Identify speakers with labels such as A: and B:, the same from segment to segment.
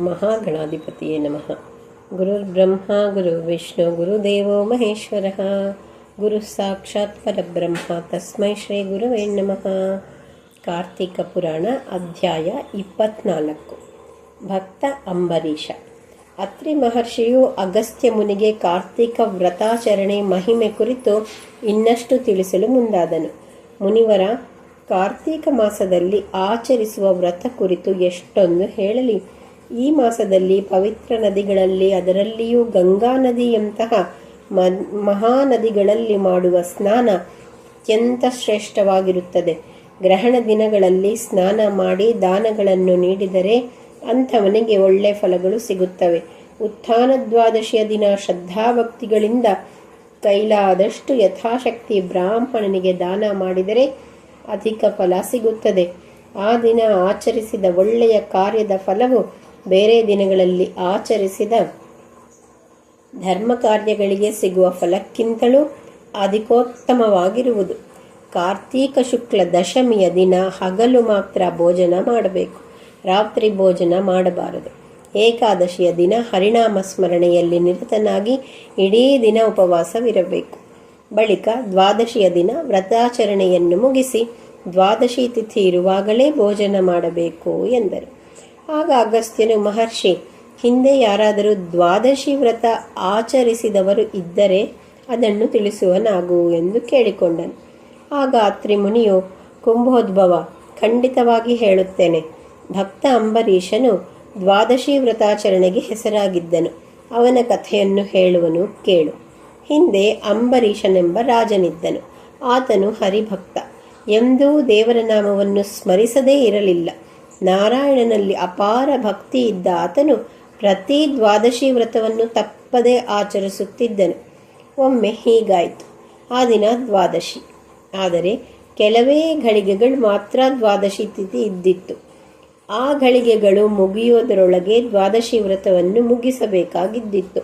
A: ಮಹಾಗಣಾಧಿಪತಿಯೇ ನಮಃ. ಗುರುರ್ಬ್ರಹ್ಮ, ಗುರು ವಿಷ್ಣು, ಗುರುದೇವೋ ಮಹೇಶ್ವರ. ಗುರು ಸಾಕ್ಷಾತ್ ಪರಬ್ರಹ್ಮ, ತಸ್ಮೈ ಶ್ರೀ ಗುರುವೇ ನಮಃ. ಕಾರ್ತಿಕ ಪುರಾಣ ಅಧ್ಯಾಯ ಇಪ್ಪತ್ನಾಲ್ಕು. ಭಕ್ತ ಅಂಬರೀಷ. ಅತ್ರಿ ಮಹರ್ಷಿಯು ಅಗಸ್ತ್ಯ ಮುನಿಗೆ ಕಾರ್ತಿಕ ವ್ರತಾಚರಣೆ ಮಹಿಮೆ ಕುರಿತು ಇನ್ನಷ್ಟು ತಿಳಿಸಲು ಮುಂದಾದನು. ಮುನಿವರ, ಕಾರ್ತೀಕ ಮಾಸದಲ್ಲಿ ಆಚರಿಸುವ ವ್ರತ ಕುರಿತು ಎಷ್ಟೊಂದು ಹೇಳಲಿ. ಈ ಮಾಸದಲ್ಲಿ ಪವಿತ್ರ ನದಿಗಳಲ್ಲಿ ಅದರಲ್ಲಿಯೂ ಗಂಗಾ ನದಿಯಂತಹ ಮಹಾನದಿಗಳಲ್ಲಿ ಮಾಡುವ ಸ್ನಾನ ಅತ್ಯಂತ ಶ್ರೇಷ್ಠವಾಗಿರುತ್ತದೆ. ಗ್ರಹಣ ದಿನಗಳಲ್ಲಿ ಸ್ನಾನ ಮಾಡಿ ದಾನಗಳನ್ನು ನೀಡಿದರೆ ಅಂಥವನಿಗೆ ಒಳ್ಳೆ ಫಲಗಳು ಸಿಗುತ್ತವೆ. ಉತ್ಥಾನ ದ್ವಾದಶಿಯ ದಿನ ಶ್ರದ್ಧಾಭಕ್ತಿಗಳಿಂದ ಕೈಲಾದಷ್ಟು ಯಥಾಶಕ್ತಿ ಬ್ರಾಹ್ಮಣನಿಗೆ ದಾನ ಮಾಡಿದರೆ ಅಧಿಕ ಫಲ ಸಿಗುತ್ತದೆ. ಆ ದಿನ ಆಚರಿಸಿದ ಒಳ್ಳೆಯ ಕಾರ್ಯದ ಫಲವು ಬೇರೆ ದಿನಗಳಲ್ಲಿ ಆಚರಿಸಿದ ಧರ್ಮ ಕಾರ್ಯಗಳಿಗೆ ಸಿಗುವ ಫಲಕ್ಕಿಂತಲೂ ಅಧಿಕೋತ್ತಮವಾಗಿರುವುದು. ಕಾರ್ತೀಕ ಶುಕ್ಲ ದಶಮಿಯ ದಿನ ಹಗಲು ಮಾತ್ರ ಭೋಜನ ಮಾಡಬೇಕು. ರಾತ್ರಿ ಭೋಜನ ಮಾಡಬಾರದು. ಏಕಾದಶಿಯ ದಿನ ಹರಿನಾಮ ಸ್ಮರಣೆಯಲ್ಲಿ ನಿರತನಾಗಿ ಇಡೀ ದಿನ ಉಪವಾಸವಿರಬೇಕು. ಬಳಿಕ ದ್ವಾದಶಿಯ ದಿನ ವ್ರತಾಚರಣೆಯನ್ನು ಮುಗಿಸಿ ದ್ವಾದಶಿ ತಿಥಿ ಇರುವಾಗಲೇ ಭೋಜನ ಮಾಡಬೇಕು ಎಂದರು. ಆಗ ಅಗಸ್ತ್ಯನು ಮಹರ್ಷಿ, ಹಿಂದೆ ಯಾರಾದರೂ ದ್ವಾದಶಿ ವ್ರತ ಆಚರಿಸಿದವರು ಇದ್ದರೆ ಅದನ್ನು ತಿಳಿಸುವನಾಗು ಎಂದು ಕೇಳಿಕೊಂಡನು. ಆಗ ಅತ್ರಿ ಮುನಿಯು ಕುಂಭೋದ್ಭವ, ಖಂಡಿತವಾಗಿ ಹೇಳುತ್ತೇನೆ. ಭಕ್ತ ಅಂಬರೀಷನು ದ್ವಾದಶಿ ವ್ರತಾಚರಣೆಗೆ ಹೆಸರಾಗಿದ್ದನು. ಅವನ ಕಥೆಯನ್ನು ಹೇಳುವನು ಕೇಳು. ಹಿಂದೆ ಅಂಬರೀಷನೆಂಬ ರಾಜನಿದ್ದನು. ಆತನು ಹರಿಭಕ್ತ. ಎಂದೂ ದೇವರ ನಾಮವನ್ನು ಸ್ಮರಿಸದೇ ಇರಲಿಲ್ಲ. ನಾರಾಯಣನಲ್ಲಿ ಅಪಾರ ಭಕ್ತಿ ಇದ್ದ ಆತನು ಪ್ರತಿ ದ್ವಾದಶಿ ವ್ರತವನ್ನು ತಪ್ಪದೇ ಆಚರಿಸುತ್ತಿದ್ದನು. ಒಮ್ಮೆ ಹೀಗಾಯಿತು. ಆ ದಿನ ದ್ವಾದಶಿ. ಆದರೆ ಕೆಲವೇ ಘಳಿಗೆಗಳು ಮಾತ್ರ ದ್ವಾದಶಿ ತಿಥಿ ಇದ್ದಿತ್ತು. ಆ ಘಳಿಗೆಗಳು ಮುಗಿಯೋದರೊಳಗೆ ದ್ವಾದಶಿ ವ್ರತವನ್ನು ಮುಗಿಸಬೇಕಾಗಿದ್ದಿತ್ತು.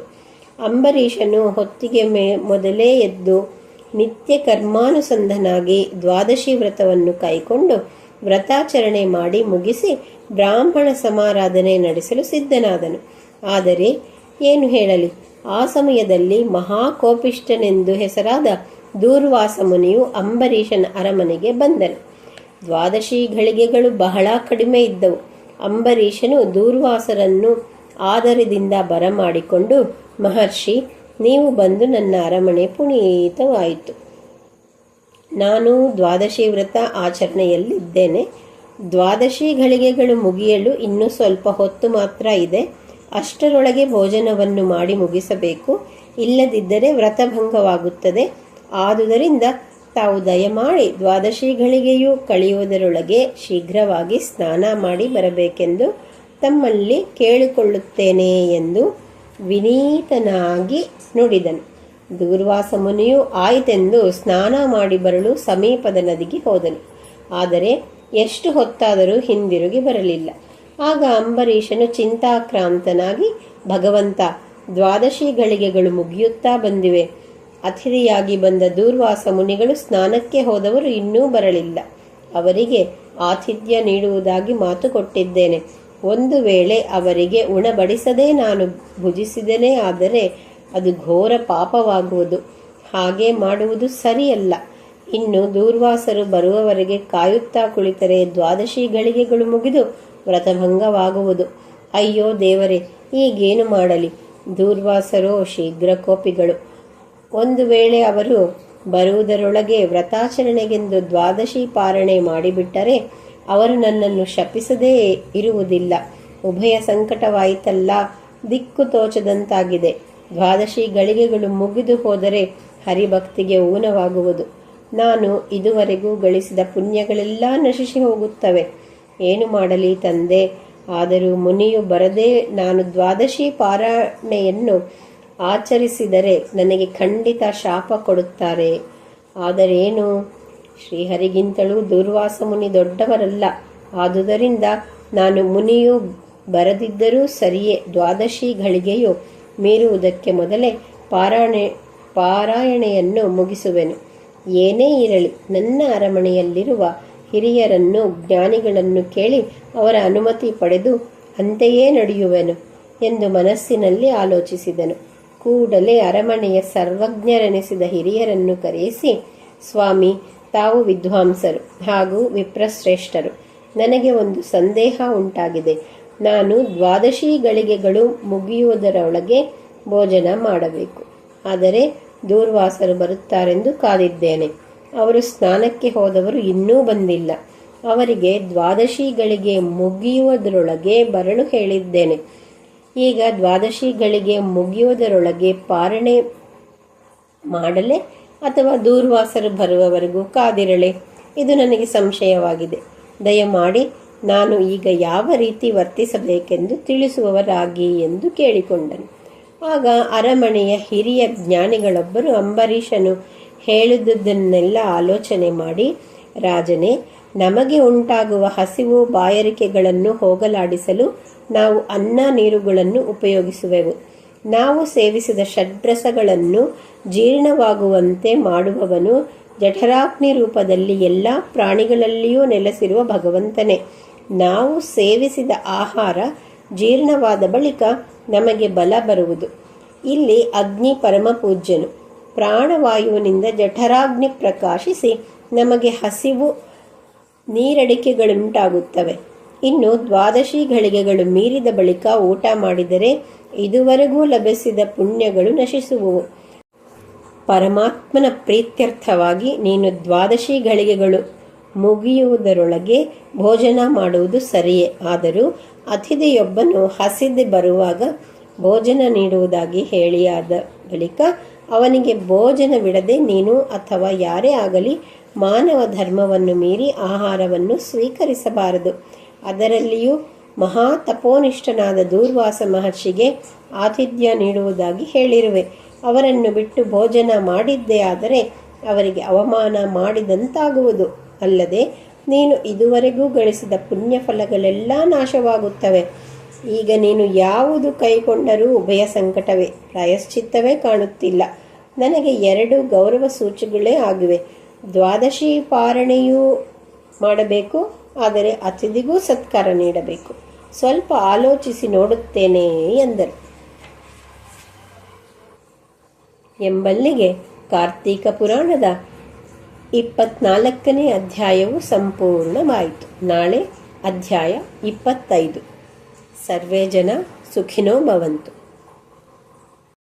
A: ಅಂಬರೀಷನು ಹೊತ್ತಿಗೆ ಮೇ ಮೊದಲೇ ಎದ್ದು ನಿತ್ಯ ಕರ್ಮಾನುಸಂಧನಾಗಿ ದ್ವಾದಶಿ ವ್ರತವನ್ನು ಕೈಕೊಂಡು ವ್ರತಾಚರಣೆ ಮಾಡಿ ಮುಗಿಸಿ ಬ್ರಾಹ್ಮಣ ಸಮಾರಾಧನೆ ನಡೆಸಲು ಸಿದ್ಧನಾದನು. ಆದರೆ ಏನು ಹೇಳಲಿ? ಆ ಸಮಯದಲ್ಲಿ ಮಹಾಕೋಪಿಷ್ಟನೆಂದು ಹೆಸರಾದ ದೂರ್ವಾಸ ಮುನಿಯು ಅಂಬರೀಷನ ಅರಮನೆಗೆ ಬಂದನು. ದ್ವಾದಶಿ ಘಳಿಗೆಗಳು ಬಹಳ ಕಡಿಮೆ ಇದ್ದವು. ಅಂಬರೀಷನು ದೂರ್ವಾಸರನ್ನು ಆದರದಿಂದ ಬರಮಾಡಿಕೊಂಡು, ಮಹರ್ಷಿ, ನೀವು ಬಂದು ನನ್ನ ಅರಮನೆ ಪುನೀತವಾಯಿತು. ನಾನು ದ್ವಾದಶಿ ವ್ರತ ಆಚರಣೆಯಲ್ಲಿದ್ದೇನೆ. ದ್ವಾದಶಿ ಘಳಿಗೆಗಳು ಮುಗಿಯಲು ಇನ್ನೂ ಸ್ವಲ್ಪ ಹೊತ್ತು ಮಾತ್ರ ಇದೆ. ಅಷ್ಟರೊಳಗೆ ಭೋಜನವನ್ನು ಮಾಡಿ ಮುಗಿಸಬೇಕು. ಇಲ್ಲದಿದ್ದರೆ ವ್ರತಭಂಗವಾಗುತ್ತದೆ ಆದುದರಿಂದ ತಾವು ದಯಮಾಡಿ ದ್ವಾದಶಿ ಘಳಿಗೆಯು ಕಳೆಯುವುದರೊಳಗೆ ಶೀಘ್ರವಾಗಿ ಸ್ನಾನ ಮಾಡಿ ಬರಬೇಕೆಂದು ತಮ್ಮಲ್ಲಿ ಕೇಳಿಕೊಳ್ಳುತ್ತೇನೆ ಎಂದು ವಿನೀತನಾಗಿ ನುಡಿದನು. ದೂರ್ವಾಸ ಮುನಿಯೂ ಆಯಿತೆಂದು ಸ್ನಾನ ಮಾಡಿ ಬರಲು ಸಮೀಪದ ನದಿಗೆ ಹೋದನು. ಆದರೆ ಎಷ್ಟು ಹೊತ್ತಾದರೂ ಹಿಂದಿರುಗಿ ಬರಲಿಲ್ಲ. ಆಗ ಅಂಬರೀಷನು ಚಿಂತಾಕ್ರಾಂತನಾಗಿ, ಭಗವಂತ, ದ್ವಾದಶಿ ಗಳಿಗೆಗಳು ಮುಗಿಯುತ್ತಾ ಬಂದಿವೆ. ಅತಿಥಿಯಾಗಿ ಬಂದ ದೂರ್ವಾಸ ಮುನಿಗಳು ಸ್ನಾನಕ್ಕೆ ಹೋದವರು ಇನ್ನೂ ಬರಲಿಲ್ಲ. ಅವರಿಗೆ ಆತಿಥ್ಯ ನೀಡುವುದಾಗಿ ಮಾತು ಕೊಟ್ಟಿದ್ದೇನೆ. ಒಂದು ವೇಳೆ ಅವರಿಗೆ ಉಣಬಡಿಸದೆ ನಾನು ಭುಜಿಸಿದನೇ ಆದರೆ ಅದು ಘೋರ ಪಾಪವಾಗುವುದು. ಹಾಗೆ ಮಾಡುವುದು ಸರಿಯಲ್ಲ. ಇನ್ನು ದೂರ್ವಾಸರು ಬರುವವರೆಗೆ ಕಾಯುತ್ತಾ ಕುಳಿತರೆ ದ್ವಾದಶಿ ಗಳಿಗೆಗಳು ಮುಗಿದು ವ್ರತಭಂಗವಾಗುವುದು. ಅಯ್ಯೋ ದೇವರೇ, ಈಗೇನು ಮಾಡಲಿ? ದೂರ್ವಾಸರೋ ಶೀಘ್ರ ಕೋಪಿಗಳು ಒಂದು ವೇಳೆ ಅವರು ಬರುವುದರೊಳಗೆ ವ್ರತಾಚರಣೆಗೆಂದು ದ್ವಾದಶಿ ಪಾರಣೆ ಮಾಡಿಬಿಟ್ಟರೆ ಅವರು ನನ್ನನ್ನು ಶಪಿಸದೇ ಇರುವುದಿಲ್ಲ. ಉಭಯ ಸಂಕಟವಾಯಿತಲ್ಲ, ದಿಕ್ಕು ತೋಚದಂತಾಗಿದೆ. ದ್ವಾದಶಿ ಗಳಿಗೆಗಳು ಮುಗಿದು ಹೋದರೆ ಹರಿಭಕ್ತಿಗೆ ಊನವಾಗುವುದು. ನಾನು ಇದುವರೆಗೂ ಗಳಿಸಿದ ಪುಣ್ಯಗಳೆಲ್ಲ ನಶಿಸಿ ಹೋಗುತ್ತವೆ. ಏನು ಮಾಡಲಿ ತಂದೆ? ಆದರೂ ಮುನಿಯು ಬರದೆ ನಾನು ದ್ವಾದಶಿ ಪಾರಾಯಣೆಯನ್ನು ಆಚರಿಸಿದರೆ ನನಗೆ ಖಂಡಿತ ಶಾಪ ಕೊಡುತ್ತಾರೆ. ಆದರೇನು? ಶ್ರೀಹರಿಗಿಂತಲೂ ದುರ್ವಾಸ ಮುನಿ ದೊಡ್ಡವರಲ್ಲ. ಆದುದರಿಂದ ನಾನು ಮುನಿಯು ಬರದಿದ್ದರೂ ಸರಿಯೇ. ದ್ವಾದಶಿ ಘಳಿಗೆಯು ಮೀರುವುದಕ್ಕೆ ಮೊದಲೇ ಪಾರಾಯಣೆ ಪಾರಾಯಣೆಯನ್ನು ಮುಗಿಸುವೆನು. ಏನೇ ಇರಲಿ, ನನ್ನ ಅರಮನೆಯಲ್ಲಿರುವ ಹಿರಿಯರನ್ನು, ಜ್ಞಾನಿಗಳನ್ನು ಕೇಳಿ ಅವರ ಅನುಮತಿ ಪಡೆದು ಅಂತೆಯೇ ನಡೆಯುವೆನು ಎಂದು ಮನಸ್ಸಿನಲ್ಲಿ ಆಲೋಚಿಸಿದನು. ಕೂಡಲೇ ಅರಮನೆಯ ಸರ್ವಜ್ಞರೆನಿಸಿದ ಹಿರಿಯರನ್ನು ಕರೆಯಿಸಿ, ಸ್ವಾಮಿ, ತಾವು ವಿದ್ವಾಂಸರು ಹಾಗೂ ವಿಪ್ರಶ್ರೇಷ್ಠರು, ನನಗೆ ಒಂದು ಸಂದೇಹ ಉಂಟಾಗಿದೆ. ನಾನು ದ್ವಾದಶಿ ಗಳಿಗೆಗಳು ಮುಗಿಯುವುದರೊಳಗೆ ಭೋಜನ ಮಾಡಬೇಕು. ಆದರೆ ದೂರ್ವಾಸರು ಬರುತ್ತಾರೆಂದು ಕಾದಿದ್ದೇನೆ. ಅವರು ಸ್ನಾನಕ್ಕೆ ಹೋದವರು ಇನ್ನೂ ಬಂದಿಲ್ಲ. ಅವರಿಗೆ ದ್ವಾದಶಿಗಳಿಗೆ ಮುಗಿಯುವುದರೊಳಗೆ ಬರಲು ಹೇಳಿದ್ದೇನೆ. ಈಗ ದ್ವಾದಶಿಗಳಿಗೆ ಮುಗಿಯುವುದರೊಳಗೆ ಪಾರಣೆ ಮಾಡಲೆ ಅಥವಾ ದೂರ್ವಾಸರು ಬರುವವರೆಗೂ ಕಾದಿರಳೆ ಇದು ನನಗೆ ಸಂಶಯವಾಗಿದೆ. ದಯಮಾಡಿ ನಾನು ಈಗ ಯಾವ ರೀತಿ ವರ್ತಿಸಬೇಕೆಂದು ತಿಳಿಸುವವರಾಗಿ ಎಂದು ಕೇಳಿಕೊಂಡನು. ಆಗ ಅರಮನೆಯ ಹಿರಿಯ ಜ್ಞಾನಿಗಳೊಬ್ಬರು ಅಂಬರೀಷನು ಹೇಳಿದುದನ್ನೆಲ್ಲ ಆಲೋಚನೆ ಮಾಡಿ, ರಾಜನೇ, ನಮಗೆ ಉಂಟಾಗುವ ಹಸಿವು ಬಾಯಾರಿಕೆಗಳನ್ನು ಹೋಗಲಾಡಿಸಲು ನಾವು ಅನ್ನ ನೀರುಗಳನ್ನು ಉಪಯೋಗಿಸುವೆವು. ನಾವು ಸೇವಿಸಿದ ಷಡ್ರಸಗಳನ್ನು ಜೀರ್ಣವಾಗುವಂತೆ ಮಾಡುವವನು ಜಠರಾಗ್ನಿ ರೂಪದಲ್ಲಿ ಎಲ್ಲ ಪ್ರಾಣಿಗಳಲ್ಲಿಯೂ ನೆಲೆಸಿರುವ ಭಗವಂತನೇ. ನಾವು ಸೇವಿಸಿದ ಆಹಾರ ಜೀರ್ಣವಾದ ಬಳಿಕ ನಮಗೆ ಬಲ ಬರುವುದು. ಇಲ್ಲಿ ಅಗ್ನಿ ಪರಮಪೂಜ್ಯನು ಪ್ರಾಣವಾಯುವಿನಿಂದ ಜಠರಾಗ್ನಿ ಪ್ರಕಾಶಿಸಿ ನಮಗೆ ಹಸಿವು ನೀರಡಿಕೆಗಳುಂಟಾಗುತ್ತವೆ. ಇನ್ನು ದ್ವಾದಶಿ ಘಳಿಗೆಗಳು ಮೀರಿದ ಬಳಿಕ ಊಟ ಮಾಡಿದರೆ ಇದುವರೆಗೂ ಲಭಿಸಿದ ಪುಣ್ಯಗಳು ನಶಿಸುವವು. ಪರಮಾತ್ಮನ ಪ್ರೀತ್ಯರ್ಥವಾಗಿ ನೀನು ದ್ವಾದಶಿ ಗಳಿಗೆಗಳು ಮುಗಿಯುವುದರೊಳಗೆ ಭೋಜನ ಮಾಡುವುದು ಸರಿಯೇ. ಆದರೂ ಅತಿಥಿಯೊಬ್ಬನು ಹಸಿದು ಬರುವಾಗ ಭೋಜನ ನೀಡುವುದಾಗಿ ಹೇಳಿಯಾದ ಬಳಿಕ ಅವನಿಗೆ ಭೋಜನವಿಡದೆ ನೀನು ಅಥವಾ ಯಾರೇ ಆಗಲಿ ಮಾನವ ಧರ್ಮವನ್ನು ಮೀರಿ ಆಹಾರವನ್ನು ಸ್ವೀಕರಿಸಬಾರದು. ಅದರಲ್ಲಿಯೂ ಮಹಾ ತಪೋನಿಷ್ಠನಾದ ದೂರ್ವಾಸ ಮಹರ್ಷಿಗೆ ಆತಿಥ್ಯ ನೀಡುವುದಾಗಿ ಹೇಳಿರುವೆ. ಅವರನ್ನು ಬಿಟ್ಟು ಭೋಜನ ಮಾಡಿದ್ದೇ ಆದರೆ ಅವರಿಗೆ ಅವಮಾನ ಮಾಡಿದಂತಾಗುವುದು. ಅಲ್ಲದೆ ನೀನು ಇದುವರೆಗೂ ಗಳಿಸಿದ ಪುಣ್ಯಫಲಗಳೆಲ್ಲ ನಾಶವಾಗುತ್ತವೆ. ಈಗ ನೀನು ಯಾವುದು ಕೈಗೊಂಡರೂ ಉಭಯ ಸಂಕಟವೇ, ಪ್ರಾಯಶ್ಚಿತ್ತವೇ ಕಾಣುತ್ತಿಲ್ಲ. ನನಗೆ ಎರಡು ಗೌರವ ಸೂಚಿಗಳೇ ಆಗಿವೆ. ದ್ವಾದಶಿ ಪಾರಣೆಯೂ ಮಾಡಬೇಕು, ಆದರೆ ಅತಿಥಿಗೂ ಸತ್ಕಾರ ನೀಡಬೇಕು. ಸ್ವಲ್ಪ ಆಲೋಚಿಸಿ ನೋಡುತ್ತೇನೆ ಎಂದರು. ಎಂಬಲ್ಲಿಗೆ ಕಾರ್ತೀಕ ಪುರಾಣದ ಇಪ್ಪತ್ನಾಲ್ಕನೇ ಅಧ್ಯಾಯವು ಸಂಪೂರ್ಣವಾಯಿತು. ನಾಳೆ ಅಧ್ಯಾಯ ಇಪ್ಪತ್ತೈದು. ಸರ್ವೇ ಜನ ಸುಖಿನೋ ಭವಂತು.